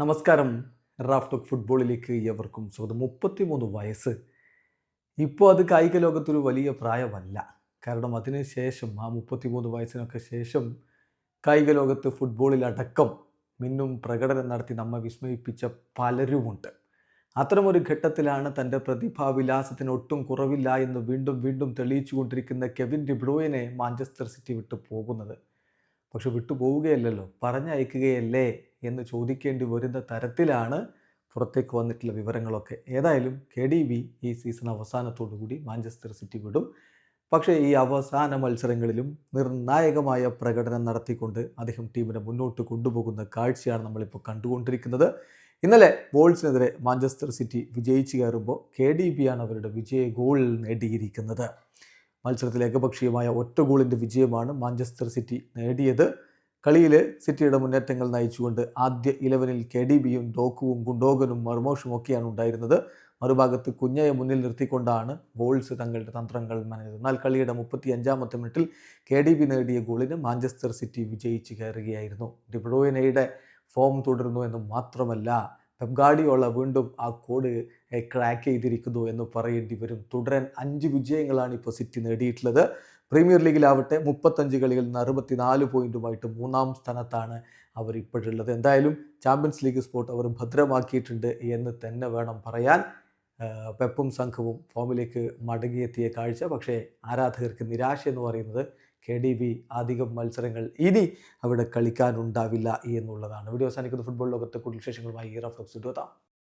നമസ്കാരം. Raf talk ഫുട്ബോളിലേക്ക് എവർക്കും സ്വാഗതം. മുപ്പത്തിമൂന്ന് വയസ്സ്. ഇപ്പോൾ അത് കായിക ലോകത്തൊരു വലിയ പ്രായമല്ല. കാരണം അതിന് ശേഷം ആ മുപ്പത്തിമൂന്ന് വയസ്സിനൊക്കെ ശേഷം കായിക ലോകത്ത് ഫുട്ബോളിലടക്കം മിന്നും പ്രകടനം നടത്തി നമ്മെ വിസ്മയിപ്പിച്ച പലരുമുണ്ട്. അത്തരമൊരു ഘട്ടത്തിലാണ് തന്റെ പ്രതിഭാവിലാസത്തിന് ഒട്ടും കുറവില്ല എന്ന് വീണ്ടും വീണ്ടും തെളിയിച്ചു കൊണ്ടിരിക്കുന്ന കെവിൻ ഡിബ്രോയിനെ മാഞ്ചസ്റ്റർ സിറ്റി വിട്ടു പോകുന്നത്. പക്ഷെ വിട്ടുപോവുകയല്ലോ പറഞ്ഞയക്കുകയല്ലേ എന്ന് ചോദിക്കേണ്ടി വരുന്ന തരത്തിലാണ് പുറത്തേക്ക് വന്നിട്ടുള്ള വിവരങ്ങളൊക്കെ. ഏതായാലും കെ ഡി ബി ഈ സീസൺ അവസാനത്തോടുകൂടി മാഞ്ചസ്റ്റർ സിറ്റി വിടും. പക്ഷേ ഈ അവസാന മത്സരങ്ങളിലും നിർണായകമായ പ്രകടനം നടത്തിക്കൊണ്ട് അദ്ദേഹം ടീമിനെ മുന്നോട്ട് കൊണ്ടുപോകുന്ന കാഴ്ചയാണ് നമ്മളിപ്പോൾ കണ്ടുകൊണ്ടിരിക്കുന്നത്. ഇന്നലെ ബോൾസിനെതിരെ മാഞ്ചസ്റ്റർ സിറ്റി വിജയിച്ചു കയറുമ്പോൾ കെ ഡി ബി ആണ് അവരുടെ വിജയ ഗോൾ നേടിയിരിക്കുന്നത്. മത്സരത്തിൽ ഏകപക്ഷീയമായ ഒറ്റ ഗോളിന്റെ വിജയമാണ് മാഞ്ചസ്റ്റർ സിറ്റി നേടിയത്. കളിയിൽ സിറ്റിയുടെ മുന്നേറ്റങ്ങൾ നയിച്ചുകൊണ്ട് ആദ്യ ഇലവനിൽ കെ ഡി ബിയും ഡോക്കുവും ഗുണ്ടോഗനും മർമോഷും ഒക്കെയാണ് ഉണ്ടായിരുന്നത്. മറുഭാഗത്ത് കുഞ്ഞയെ മുന്നിൽ നിർത്തിക്കൊണ്ടാണ് വോൾസ് തങ്ങളുടെ തന്ത്രങ്ങൾ മനയത് എന്നാൽ കളിയുടെ മുപ്പത്തി അഞ്ചാമത്തെ മിനിറ്റിൽ കെ ഡി ബി നേടിയ ഗോളിന് മാഞ്ചസ്റ്റർ സിറ്റി വിജയിച്ച് കയറുകയായിരുന്നു. ഡിബ്രോയിനയുടെ ഫോം തുടരുന്നു എന്ന് മാത്രമല്ല പെപ്ഗാഡിയോള വീണ്ടും ആ കോഡ് ക്രാക്ക് ചെയ്തിരിക്കുന്നു എന്ന് പറയേണ്ടി വരും. തുടരാൻ അഞ്ച് വിജയങ്ങളാണ് ഇപ്പോൾ സിറ്റി നേടിയിട്ടുള്ളത്. പ്രീമിയർ ലീഗിലാവട്ടെ മുപ്പത്തഞ്ച് കളികളിൽ നിന്ന് അറുപത്തിനാല് പോയിന്റുമായിട്ട് മൂന്നാം സ്ഥാനത്താണ് അവർ ഇപ്പോഴുള്ളത്. എന്തായാലും ചാമ്പ്യൻസ് ലീഗ് സ്പോട്ട് അവർ ഭദ്രമാക്കിയിട്ടുണ്ട് എന്ന് തന്നെ വേണം പറയാൻ. പെപ്പും സംഘവും ഫോമിലേക്ക് മടങ്ങിയെത്തിയ കാഴ്ച. പക്ഷേ ആരാധകർക്ക് നിരാശ എന്ന് പറയുന്നത് കെ ഡി ബി അധികം മത്സരങ്ങൾ ഇനി അവിടെ കളിക്കാനുണ്ടാവില്ല എന്നുള്ളതാണ്. വീഡിയോ അവസാനിക്കുന്ന. ഫുട്ബോൾ ലോകത്തെ കൂടുതൽ വിശേഷങ്ങളുമായി റഫ്ലക്സ് എത്താം.